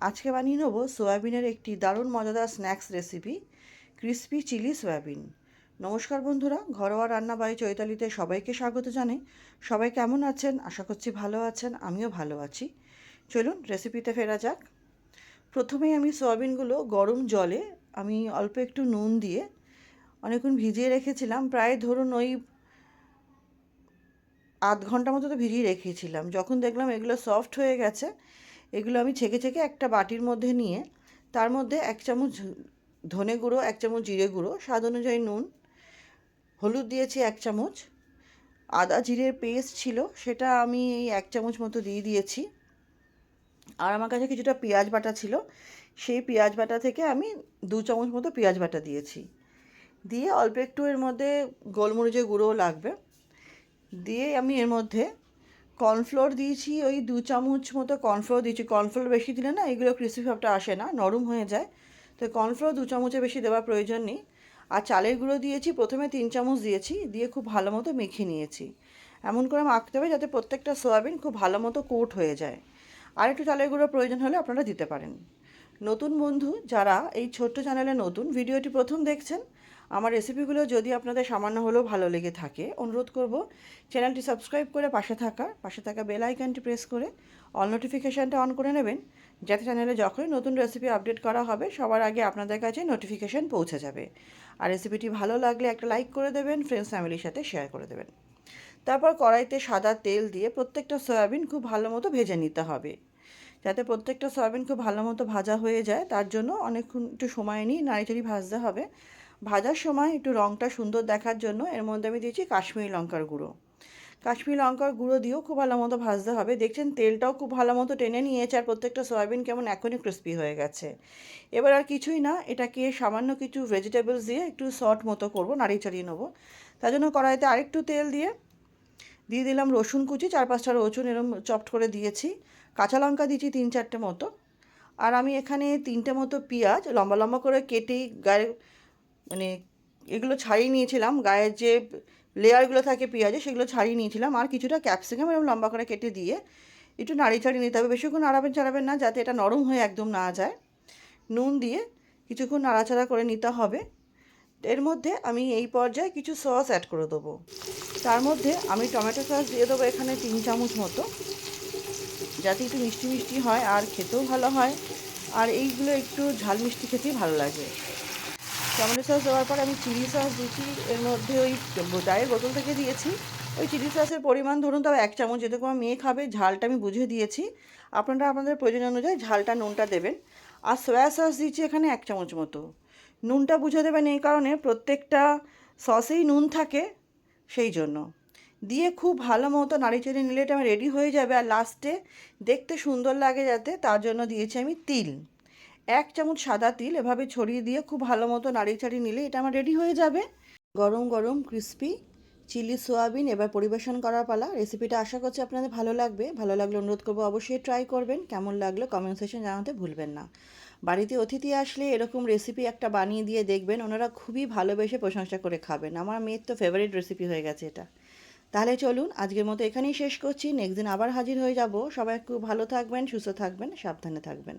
আজকে বানিয়ে নেব সয়াবিনের একটি দারুণ মজাদার snacks recipe, crispy chilli soybean. নমস্কার বন্ধুরা, ঘরোয়া রান্না বাই চৈতালিতে সবাইকে স্বাগত জানাই। সবাই কেমন আছেন? আশা করছি ভালো আছেন, আমিও ভালো আছি। চলুন রেসিপিতে ফেরা যাক। প্রথমেই আমি সয়াবিনগুলো গরম জলে আমি অল্প একটু নুন দিয়ে অনেকক্ষণ ভিজিয়ে রেখেছিলাম। প্রায় ধরুন ওই আধ ঘণ্টা মতো তো ভিজিয়ে রেখেছিলাম। যখন দেখলাম এগুলো সফট হয়ে গেছে এগুলো আমি ছেঁকে ছেঁকে একটা বাটির মধ্যে নিয়ে, তার মধ্যে এক চামচ ধনে গুঁড়ো, এক চামচ জিরে গুঁড়ো, স্বাদ অনুযায়ী নুন, হলুদ দিয়েছি এক চামচ, আদা জিরের পেস্ট ছিল, সেটা আমি এই এক চামচ মতো দিয়ে দিয়েছি। আর আমার কাছে কিছুটা পেঁয়াজ বাটা ছিল, সেই পেঁয়াজ বাটা থেকে আমি দু চামচ মতো পেঁয়াজ বাটা দিয়েছি। দিয়ে অল্প একটু এর মধ্যে গোলমরিচের গুঁড়োও লাগবে। দিয়ে আমি এর মধ্যে কর্নফ্লোর দিয়েছি, ওই দু চামচ মতো কর্নফ্লোর দিয়েছি। কর্নফ্লোর বেশি দিলে না এগুলো ক্রিসপি ভাবটা আসে না, নরম হয়ে যায়। তো কর্নফ্লোর দু চামচে বেশি দেওয়ার প্রয়োজন নেই। আর চালের গুঁড়ো দিয়েছি, প্রথমে তিন চামচ দিয়েছি, দিয়ে খুব ভালো মতো মেখে নিয়েছি। এমন করে মাখতে হবে যাতে প্রত্যেকটা সয়াবিন খুব ভালো মতো কোট হয়ে যায়। আর একটু চালের গুঁড়ো প্রয়োজন হলে আপনারা দিতে পারেন। নতুন বন্ধু যারা এই ছোট্ট চ্যানেলে নতুন, ভিডিওটি প্রথম দেখছেন, আমার রেসিপিগুলো যদি আপনাদের সামান্য হলেও ভালো লেগে থাকে, অনুরোধ করব চ্যানেলটি সাবস্ক্রাইব করে পাশে থাকা পাশে থাকা বেল আইকনটি প্রেস করে অল নোটিফিকেশানটা অন করে নেবেন, যাতে চ্যানেলে যখনই নতুন রেসিপি আপডেট করা হবে, সবার আগে আপনাদের কাছে নোটিফিকেশান পৌঁছে যাবে। আর রেসিপিটি ভালো লাগলে একটা লাইক করে দেবেন ফ্রেন্ডস ফ্যামিলির সাথে শেয়ার করে দেবেন। তারপর কড়াইতে সাদা তেল দিয়ে প্রত্যেকটা সয়াবিন খুব ভালো মতো ভেজে নিতে হবে। যাতে প্রত্যেকটা সয়াবিন খুব ভালো মতো ভাজা হয়ে যায়, তার জন্য অনেকক্ষণ একটু সময় নিয়ে নাড়িচাড়ি ভাজতে হবে। ভাজার সময় একটু রঙটা সুন্দর দেখার জন্য এর মধ্যে আমি দিয়েছি কাশ্মীরি লঙ্কার গুঁড়ো। কাশ্মীরি লঙ্কার গুঁড়ো দিয়েও খুব ভালো মতো ভাজতে হবে। দেখছেন তেলটাও খুব ভালো মতো টেনে নিয়েছে আর প্রত্যেকটা সয়াবিন কেমন এখনই ক্রিস্পি হয়ে গেছে। এবার আর কিছুই না, এটাকে সামান্য কিছু ভেজিটেবলস দিয়ে একটু শর্ট মতো করব, নাড়িয়ে চাড়িয়ে নেব। তার জন্য কড়াইতে আরেকটু তেল দিয়ে দিয়ে দিলাম রসুন কুচি, চার পাঁচটা রসুন এরম চপড করে দিয়েছি। কাঁচা লঙ্কা দিয়েছি তিন চারটে মতো। আর আমি এখানে তিনটে মতো পেঁয়াজ লম্বা লম্বা করে কেটেই গায়ে মানে এগুলো ছাড়িয়ে নিয়েছিলাম। গায়ের যে লেয়ারগুলো থাকে পেঁয়াজে সেগুলো ছাড়িয়ে নিয়েছিলাম। আর কিছুটা ক্যাপসিকাম এরকম লম্বা করে কেটে দিয়ে একটু নাড়ি চাড়িয়ে নিতে হবে। বেশিক্ষণ নাড়াবেন চাড়াবেন না, যাতে এটা নরম হয়ে একদম না যায়। নুন দিয়ে কিছুক্ষণ নাড়াচাড়া করে নিতে হবে। এর মধ্যে আমি এই পর্যায়ে কিছু সস অ্যাড করে দেবো। তার মধ্যে আমি টমেটো সস দিয়ে দেবো এখানে তিন চামচ মতো। যাতে একটু মিষ্টি মিষ্টি হয় আর খেতেও ভালো হয়। আর এইগুলো একটু ঝাল মিষ্টি খেতেই ভালো লাগে। টমেটো সস দেওয়ার পর আমি চিলি সস দিয়েছি। এর মধ্যে ওই চায়ের বোতল থেকে দিয়েছি। ওই চিলি সসের পরিমাণ ধরুন, তবে এক চামচ যেহেতু আমার মেয়ে খাবে, ঝালটা আমি বুঝে দিয়েছি। আপনারা আপনাদের প্রয়োজন অনুযায়ী ঝালটা, নুনটা দেবেন। আর সয়া সস দিচ্ছি এখানে এক চামচ মতো। নুনটা বুঝে দেবেন এই কারণে প্রত্যেকটা সসেই নুন থাকে সেই জন্য। দিয়ে খুব ভালো মতো নাড়ি চেড়ে নিলে এটা আমার রেডি হয়ে যাবে। আর লাস্টে দেখতে সুন্দর লাগে যাতে, তার জন্য দিয়েছি আমি তিল। এক চামচ সাদা তিল এভাবে ছড়িয়ে দিয়ে খুব ভালো মতো নাড়িয়ে চাড়িয়ে নিলে এটা আমার রেডি হয়ে যাবে। গরম গরম ক্রিস্পি চিলি সোয়াবিন এবার পরিবেশন করার পালা। রেসিপিটা আশা করছি আপনাদের ভালো লাগবে। ভালো লাগলে অনুরোধ করব অবশ্যই ট্রাই করবেন। কেমন লাগল কমেন্ট সেকশন জানাতে ভুলবেন না। বাড়িতে অতিথি আসলে এরকম রেসিপি একটা বানিয়ে দিয়ে দেখবেন, ওনারা খুবই ভালোবেসে প্রশংসা করে খাবেন। আমার মেয়ের তো ফেভারিট রেসিপি হয়ে গেছে এটা। তাহলে চলুন আজকের মতো এখানেই শেষ করছি। নেক্সট দিন আবার হাজির হয়ে যাব। সবাই খুব ভালো থাকবেন, সুস্থ থাকবেন, সাবধানে থাকবেন।